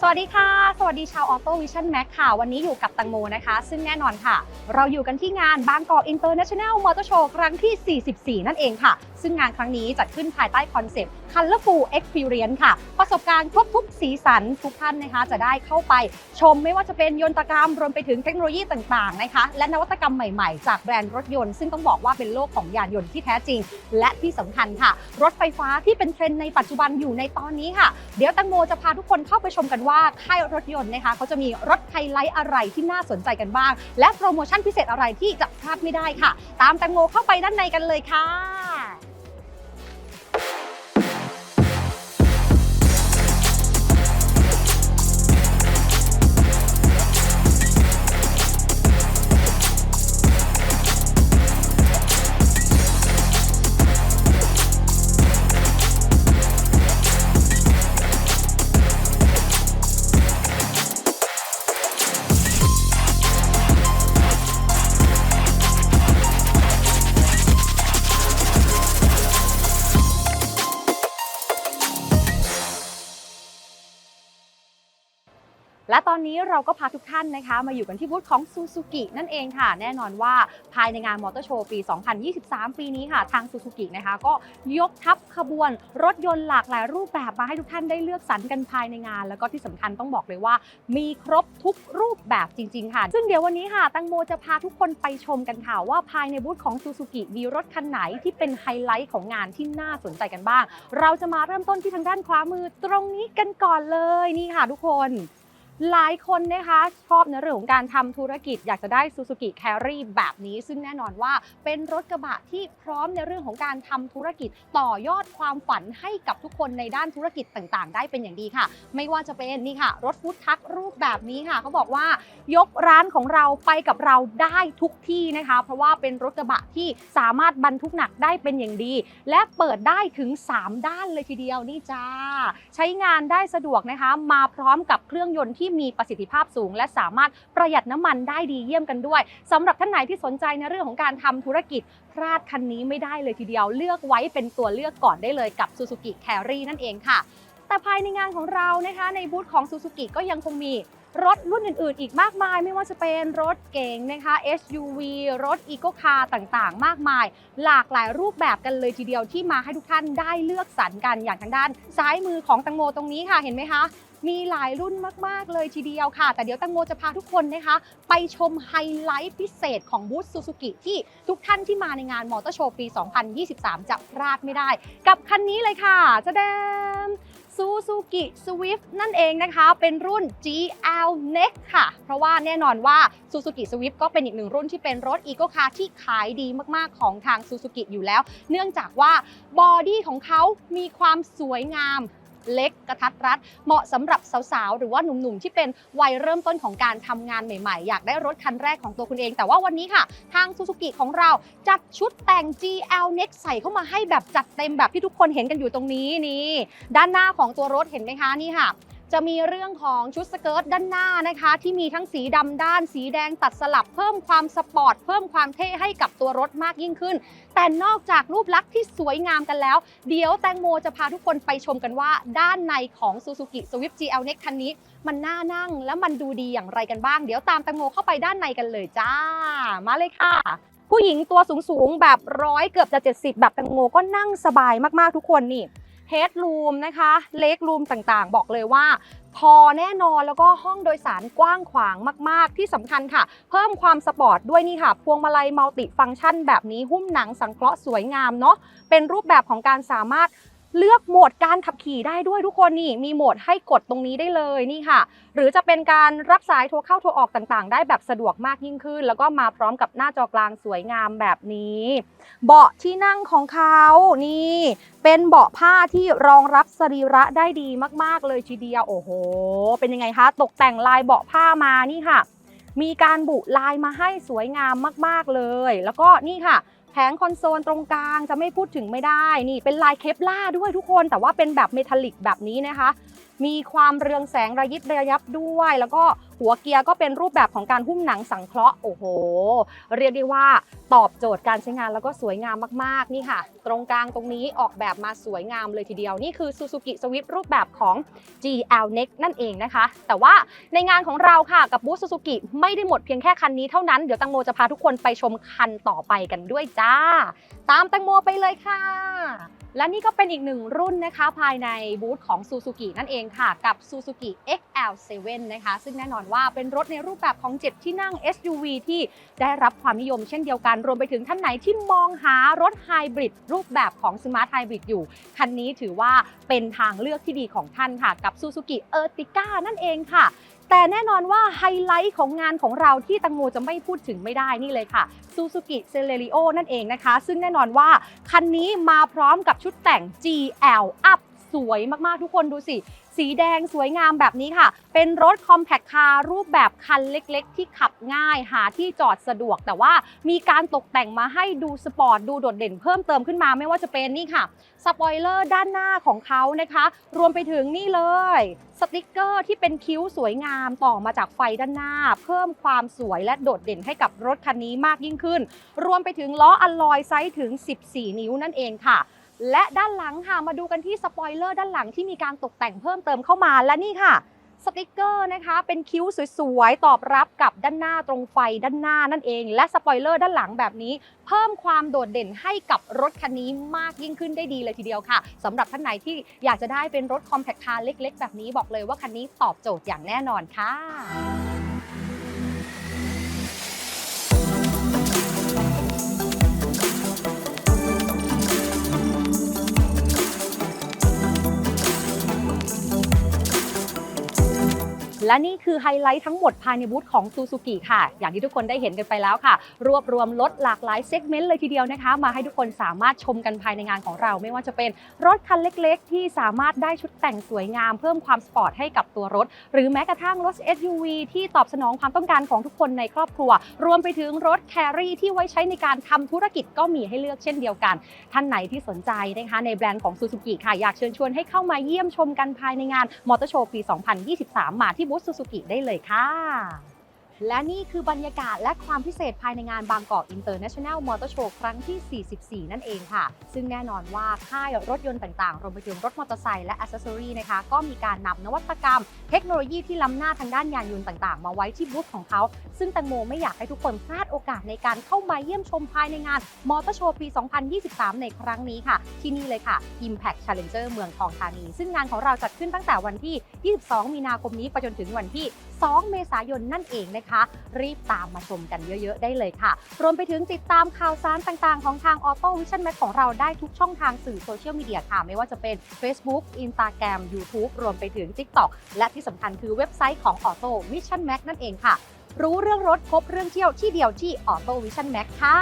สวัสดีค่ะ สวัสดีชาวออโต้วิชั่นแม็กค่ะ วันนี้อยู่กับตังโมนะคะ ซึ่งแน่นอนค่ะ เราอยู่กันที่งานบางกอกอินเตอร์เนชั่นแนลมอเตอร์โชว์ครั้งที่ 44 นั่นเองค่ะ ซึ่งงานครั้งนี้จัดขึ้นภายใต้คอนเซปต์ Colorful Experience ค่ะ ประสบการณ์ครบทุกสีสันทุกท่านนะคะ จะได้เข้าไปชมไม่ว่าจะเป็นยนตกรรมรวมไปถึงเทคโนโลยีต่างๆนะคะ และนวัตกรรมใหม่ๆ จากแบรนด์รถยนต์ ซึ่งต้องบอกว่าเป็นโลกของยานยนต์ที่แท้จริง และที่สำคัญค่ะ รถไฟฟ้าที่เป็นเทรนด์ในปัจจุบันอยู่ในตอนนี้ค่ะ เดี๋ยวตังโมจะพาทุกคนเข้าไปชมกันว่าค่ายรถยนต์นะคะเขาจะมีรถไฮไลท์อะไรที่น่าสนใจกันบ้าง และโปรโมชั่นพิเศษอะไรที่จะพลาดไม่ได้ค่ะ ตามแตงโมเข้าไปด้านในกันเลยค่ะ และตอนนี้เราก็พาทุกท่านนะคะ มาอยู่กันที่บูธของซูซูกินั่นเองค่ะ แน่นอนว่าภายในงานมอเตอร์โชว์ปี 2023 ปีนี้ค่ะ ทางซูซูกินะคะ ก็ยกทัพขบวนรถยนต์หลากหลายรูปแบบมาให้ทุกท่านได้เลือกสรรกันภายในงาน แล้วก็ที่สำคัญต้องบอกเลยว่า มีครบทุกรูปแบบจริง ๆ ค่ะ ซึ่งเดี๋ยววันนี้ค่ะตังโมจะพาทุกคนไปชมกันค่ะว่าภายในบูธของซูซูกิมีรถคันไหนที่เป็นไฮไลท์ของงานที่น่าสนใจกันบ้าง เราจะมาเริ่มต้นที่ทางด้านขวามือตรงนี้กันก่อนเลยนี่ค่ะ ทุกคน หลายคนนะคะชอบในเรื่องของการทำธุรกิจอยากจะได้ Suzuki Carry แบบนี้ ซึ่งแน่นอนว่าเป็นรถกระบะที่พร้อมในเรื่องของการทำธุรกิจต่อยอดความฝันให้กับทุกคนในด้านธุรกิจต่างๆ ได้เป็นอย่างดีค่ะ ไม่ว่าจะเป็นนี่ค่ะ รถฟู้ดทักรูปแบบนี้ค่ะเขาบอกว่ายกร้านของเราไปกับเราได้ทุกที่นะคะ เพราะว่าเป็นรถกระบะที่สามารถบรรทุกหนักได้เป็นอย่างดี และเปิดได้ถึง 3 ด้านเลยทีเดียวนี่จ้าใช้งานได้สะดวกนะคะ มาพร้อมกับเครื่องยนต์ที่มีประสิทธิภาพสูง และสามารถประหยัดน้ำมันได้ดีเยี่ยมกันด้วยสำหรับท่านไหนที่สนใจในเรื่องของการทำธุรกิจพลาดคันนี้ไม่ได้เลยทีเดียวเลือกไว้เป็นตัวเลือกก่อนได้เลยกับ Suzuki Carry นั่นเองค่ะ แต่ภายในงานของเรานะคะในบูธของ Suzuki ก็ยังคงมี รถรุ่นอื่นๆ อีกมากมาย ไม่ว่าจะเป็นรถเก๋งนะคะ SUV รถ Eco Car ต่างๆ มากมาย หลากหลายรูปแบบกันเลยทีเดียวที่มาให้ทุกท่านได้เลือกสรรกันอย่างทางด้าน ซ้ายมือของตังโมตรงนี้ค่ะเห็นไหมคะมีหลายรุ่นมาก ๆ เลยทีเดียวค่ะ แต่เดี๋ยวตังโมจะพาทุกคนนะคะ ไปชมไฮไลท์พิเศษของบูธซูซูกิที่ทุกท่านที่มาในงานมอเตอร์โชว์ปี 2023 จะพลาดไม่ได้ กับคันนี้เลยค่ะจะแดม ซูซูกิสวิฟนั่นเองนะคะ เป็นรุ่น GL Next ค่ะ เพราะว่าแน่นอนว่า Suzuki Swift ก็เป็นอีกหนึ่งรุ่นที่เป็นรถ Eco Car ที่ขายดีมากๆของทาง Suzuki อยู่แล้ว เนื่องจากว่าบอดี้ของเขามีความสวยงาม เล็กกระทัดรัด เหมาะสำหรับสาวๆ หรือว่าหนุ่มๆ ที่เป็นวัยเริ่มต้นของการทำงานใหม่ๆ อยากได้รถคันแรกของตัวคุณเอง แต่ว่าวันนี้ค่ะ ทางซูซูกิของเราจัดชุดแต่ง GL Next ใส่เข้ามาให้แบบจัดเต็มแบบที่ทุกคนเห็นกันอยู่ตรงนี้นี่ ด้านหน้าของตัวรถเห็นไหมคะนี่ค่ะ จะมีเรื่องของชุดสเกิร์ตด้านหน้านะคะ ที่มีทั้งสีดำด้าน สีแดงตัดสลับเพิ่มความสปอร์ตเพิ่มความเท่ให้กับตัวรถมากยิ่งขึ้น แต่นอกจากรูปลักษณ์ที่สวยงามกันแล้ว เดี๋ยวแตงโมจะพาทุกคนไปชมกันว่า ด้านในของ Suzuki Swift GL Next คันนี้ มันน่านั่งและมันดูดีอย่างไรกันบ้าง เดี๋ยวตามแตงโมเข้าไปด้านในกันเลยจ้า มาเลยค่ะผู้หญิงตัวสูงๆแบบร้อยเกือบจะ 70 แบบแตงโมก็นั่งสบายมากๆทุกคนนี่ เฮดรูมนะคะเลกรูมต่างๆ บอกเลยว่า พอแน่นอนแล้วก็ห้องโดยสารกว้างขวางมาก ๆ ที่สำคัญค่ะ เพิ่มความสปอร์ตด้วยนี่ค่ะ พวงมาลัยมัลติฟังก์ชันแบบนี้หุ้มหนังสังเคราะห์สวยงามเนาะเป็นรูปแบบของการสามารถ เลือกโหมดการขับขี่ได้ด้วยทุกคนนี่มีโหมดให้กดตรงนี้ได้เลยนี่ค่ะ หรือจะเป็นการรับสายโทรเข้าโทรออกต่างๆ ได้แบบสะดวกมากยิ่งขึ้น แล้วก็มาพร้อมกับหน้าจอกลางสวยงามแบบนี้ เบาะที่นั่งของเขานี่เป็นเบาะผ้าที่รองรับสรีระได้ดีมากๆ เลยทีเดียวโอ้โห เป็นยังไงคะ ตกแต่งลายเบาะผ้ามานี่ค่ะ มีการบุลายมาให้สวยงามมาก ๆเลย แล้วก็นี่ค่ะ แผงคอนโซลตรงกลางจะไม่พูดถึงไม่ได้นี่เป็นลายเคปล่าด้วยทุกคนแต่ว่าเป็นแบบเมทัลลิกแบบนี้นะคะ มีความเรืองแสงระยิบระยับด้วย แล้วก็หัวเกียร์ก็เป็นรูปแบบของการหุ้มหนังสังเคราะห์โอ้โห เรียกได้ว่าตอบโจทย์การใช้งานแล้วก็สวยงามมากๆนี่ค่ะ ตรงกลางตรงนี้ออกแบบมาสวยงามเลยทีเดียว นี่คือ Suzuki Swift รูปแบบของ GL Next นั่นเองนะคะ แต่ว่าในงานของเราค่ะกับบูธ Suzuki ไม่ได้หมดเพียงแค่คันนี้เท่านั้น เดี๋ยวตังโมจะพาทุกคนไปชมคันต่อไปกันด้วยจ้า ตามตังโมไปเลยค่ะและนี่ก็เป็นอีกหนึ่งรุ่นนะคะภายในบูธของ Suzuki นั่นเองค่ะ กับ Suzuki L7 นะคะ ซึ่งแน่นอนว่าเป็นรถในรูปแบบของ 7 ที่นั่ง SUV ที่ได้รับความนิยมเช่นเดียวกัน รวมไปถึงท่านไหนที่มองหารถไฮบริดรูปแบบของ Smart Hybrid อยู่ คันนี้ถือว่าเป็นทางเลือกที่ดีของท่านค่ะ กับ Suzuki Ertiga นั่นเองค่ะแต่แน่นอนว่าไฮไลท์ของงานของเราที่ตังโมจะไม่พูดถึงไม่ได้นี่เลยค่ะ Suzuki Celerio นั่นเองนะคะ ซึ่งแน่นอนว่า คันนี้มาพร้อมกับชุดแต่ง GL Up สวยมากๆทุกคนดูสิ สีแดงสวยงามแบบนี้ค่ะ เป็นรถคอมแพคคาร์รูปแบบคันเล็กๆ ที่ขับง่ายหาที่จอดสะดวก แต่ว่ามีการตกแต่งมาให้ดูสปอร์ตดูโดดเด่นเพิ่มเติมขึ้นมาไม่ว่าจะเป็นนี่ค่ะสปอยเลอร์ด้านหน้าของเขานะคะ รวมไปถึงนี่เลยสติกเกอร์ที่เป็นคิ้วสวยงามต่อมาจากไฟด้านหน้า เพิ่มความสวยและโดดเด่นให้กับรถคันนี้มากยิ่งขึ้น รวมไปถึงล้ออลลอยไซส์ถึง 14 นิ้วนั่นเองค่ะ และด้านหลังค่ะมาดูกันที่สปอยเลอร์ด้านหลังที่มีการตกแต่งเพิ่มเติมเข้ามาและนี่ค่ะสติกเกอร์นะคะเป็นคิ้วสวยๆ ตอบรับกับด้านหน้าตรงไฟด้านหน้านั่นเอง และสปอยเลอร์ด้านหลังแบบนี้ เพิ่มความโดดเด่นให้กับรถคันนี้มากยิ่งขึ้นได้ดีเลยทีเดียวค่ะสำหรับท่านไหนที่อยากจะได้เป็นรถคอมแพคคาร์เล็ก ๆ แบบนี้บอกเลยว่าคันนี้ตอบโจทย์อย่างแน่นอนค่ะ และนี่คือไฮไลท์ทั้งหมดภายในบูธของ Suzuki ค่ะ อย่างที่ทุกคนได้เห็นกันไปแล้วค่ะ รวบรวมรถหลากหลายเซกเมนต์เลยทีเดียวนะคะ มาให้ทุกคนสามารถชมกันภายในงานของเรา ไม่ว่าจะเป็นรถคันเล็กๆ ที่สามารถได้ชุดแต่งสวยงาม เพิ่มความสปอร์ตให้กับตัวรถ หรือแม้กระทั่งรถ SUV ที่ตอบสนองความต้องการของทุกคนในครอบครัว รวมไปถึงรถแครี่ที่ไว้ใช้ในการทำธุรกิจก็มีให้เลือกเช่นเดียวกัน ท่านไหนที่สนใจนะคะในแบรนด์ของ Suzuki ค่ะอยากเชิญชวนให้เข้ามาเยี่ยมชมกันภายในงานมอเตอร์โชว์ปี 2023 มาที่บูธซูซูกิได้เลยค่ะ และนี่คือบรรยากาศและความพิเศษภายในงานบางกอก International Motor Show ครั้งที่ 44 นั่นเองค่ะ ซึ่งแน่นอนว่าค่ายรถยนต์ต่างๆ รวมไปถึงรถมอเตอร์ไซค์และอ c เซสซอรี่นะคะ ก็มีการนำนวัตกรรม เทคโนโลยีที่ล้ำหน้าทางด้านยานยนต์ต่างๆ มาไว้ที่บูธของเขา ซึ่งแตงโมไม่อยากให้ทุกคนพลาดโอกาสในการเข้ามาเยี่ยมชมภายในงานมอเตอร์โชว์ปี 2023 ในครั้งนี้ค่ะ ที่นี่เลยค่ะ Impact Challenger เมืองทองธานี ซึ่งงานของเราจัดขึ้นตั้งแต่วันที่ 22 มีนาคมนี้ไปจนถึงวันที่ 2 เมษายนนั่นเองนะคะ รีบตามมาชมกันเยอะๆ ได้เลยค่ะ รวมไปถึงติดตามข่าวสารต่างๆ ของทาง Auto Vision Max ของเราได้ทุกช่องทางสื่อโซเชียลมีเดียค่ะ ไม่ว่าจะเป็น Facebook Instagram YouTube รวมไปถึง TikTok และที่สำคัญคือเว็บไซต์ของ Auto Vision Max นั่นเองค่ะ รู้เรื่องรถครบเรื่องเที่ยวที่เดียวที่ Auto Vision Max ค่ะ